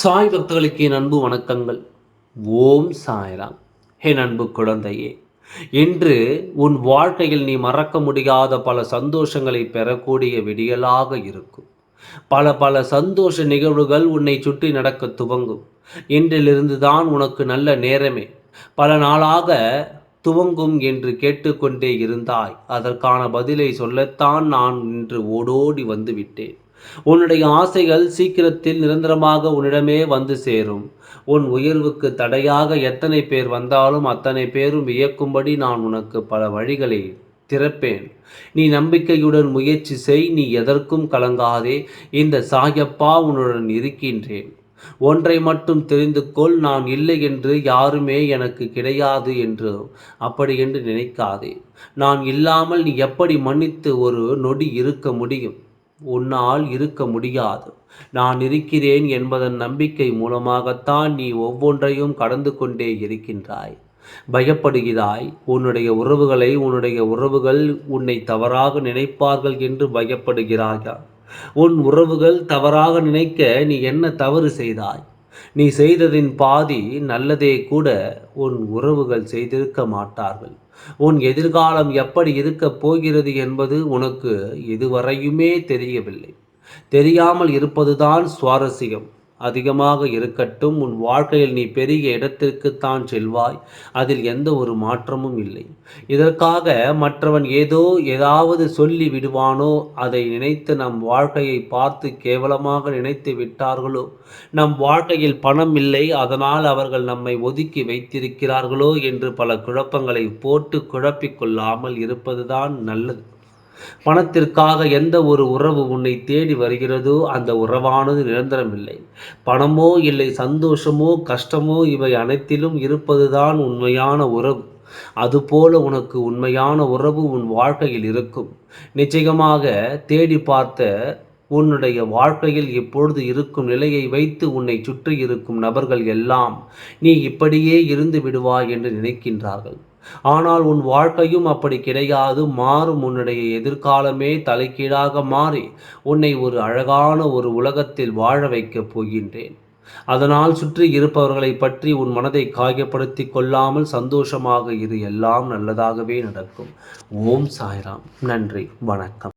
சாய் பக்தர்களுக்கு என் அன்பு வணக்கங்கள். ஓம் சாய்ராம். என் அன்பு குழந்தையே இன்று உன் வாழ்க்கையில் நீ மறக்க முடியாத பல சந்தோஷங்களை பெறக்கூடிய விடியலாக இருக்கும். பல பல சந்தோஷ நிகழ்வுகள் உன்னை சுற்றி நடக்க துவங்கும். இன்றிலிருந்து தான் உனக்கு நல்ல நேரமே. பல நாளாக துவங்கும் என்று கேட்டுக்கொண்டே இருந்தாய். அதற்கான பதிலை சொல்லத்தான் நான் இன்று ஓடோடி வந்துவிட்டேன். உன்னுடைய ஆசைகள் சீக்கிரத்தில் நிரந்தரமாக உன்னிடமே வந்து சேரும். உன் உயர்வுக்கு தடையாக எத்தனை பேர் வந்தாலும் அத்தனை பேரும் வியக்கும்படி நான் உனக்கு பல வழிகளை திறப்பேன். நீ நம்பிக்கையுடன் முயற்சி செய் நீ எதற்கும் கலங்காதே. இந்த சாயப்பா உன்னுடன் இருக்கின்றேன். ஒன்றை மட்டும் தெரிந்து கொள் நான் இல்லை என்று யாருமே எனக்கு கிடையாது என்று அப்படி என்று நினைக்காதே. நான் இல்லாமல் நீ எப்படி மன்னித்து ஒரு நொடி இருக்க முடியும்? உன்னால் இருக்க முடியாது. நான் இருக்கிறேன் என்பதன் நம்பிக்கை மூலமாகத்தான் நீ ஒவ்வொன்றையும் கடந்து கொண்டே இருக்கின்றாய். பயப்படுகிறாய். உன்னுடைய உறவுகளை உன்னுடைய உறவுகள் உன்னை தவறாக நினைப்பார்கள் என்று பயப்படுகிறாயா? உன் உறவுகள் தவறாக நினைக்க நீ என்ன தவறு செய்தாய்? நீ செய்ததின் பாதி நல்லதே கூட உன் உறவுகள் செய்திருக்க மாட்டார்கள். உன் எதிர்காலம் எப்படி இருக்கப் போகிறது என்பது உனக்கு இதுவரையுமே தெரியவில்லை. தெரியாமல் இருப்பதுதான் சுவாரஸ்யம். அதிகமாக இருக்கட்டும் உன் வாழ்க்கையில் நீ பெரிய இடத்திற்குத்தான் செல்வாய். அதில் எந்த ஒரு மாற்றமும் இல்லை. இதற்காக மற்றவன் ஏதோ ஏதாவது சொல்லி விடுவானோ அதை நினைத்து நம் வாழ்க்கையை பார்த்து கேவலமாக நினைத்து விட்டார்களோ? நம் வாழ்க்கையில் பணம் இல்லை அதனால் அவர்கள் நம்மை ஒதுக்கி வைத்திருக்கிறார்களோ என்று பல குழப்பங்களை போட்டு குழப்பிக்கொள்ளாமல் இருப்பதுதான் நல்லது. பணத்திற்காக எந்த ஒரு உறவு உன்னை தேடி வருகிறதோ அந்த உறவானது நிரந்தரம் இல்லை பணமோ இல்லை சந்தோஷமோ கஷ்டமோ இவை அனைத்திலும் இருப்பதுதான் உண்மையான உறவு. அதுபோல உனக்கு உண்மையான உறவு உன் வாழ்க்கையில் இருக்கும். நிச்சயமாக தேடி பார்த்த உன்னுடைய வாழ்க்கையில் இப்பொழுது இருக்கும் நிலையை வைத்து உன்னை சுற்றி இருக்கும் நபர்கள் எல்லாம் நீ இப்படியே இருந்து விடுவாய் என்று நினைக்கின்றார்கள். ஆனால் உன் வாழ்க்கையும் அப்படி கிடையாது. மாறும் உன்னுடைய எதிர்காலமே தலைக்கீழாக மாறி உன்னை ஒரு அழகான ஒரு உலகத்தில் வாழ வைக்கப் போகின்றேன். அதனால் சுற்றி இருப்பவர்களை பற்றி உன் மனதை காயப்படுத்தி கொள்ளாமல் சந்தோஷமாக இரு. எல்லாம் நல்லதாகவே நடக்கும். ஓம் சாய்ராம். நன்றி. வணக்கம்.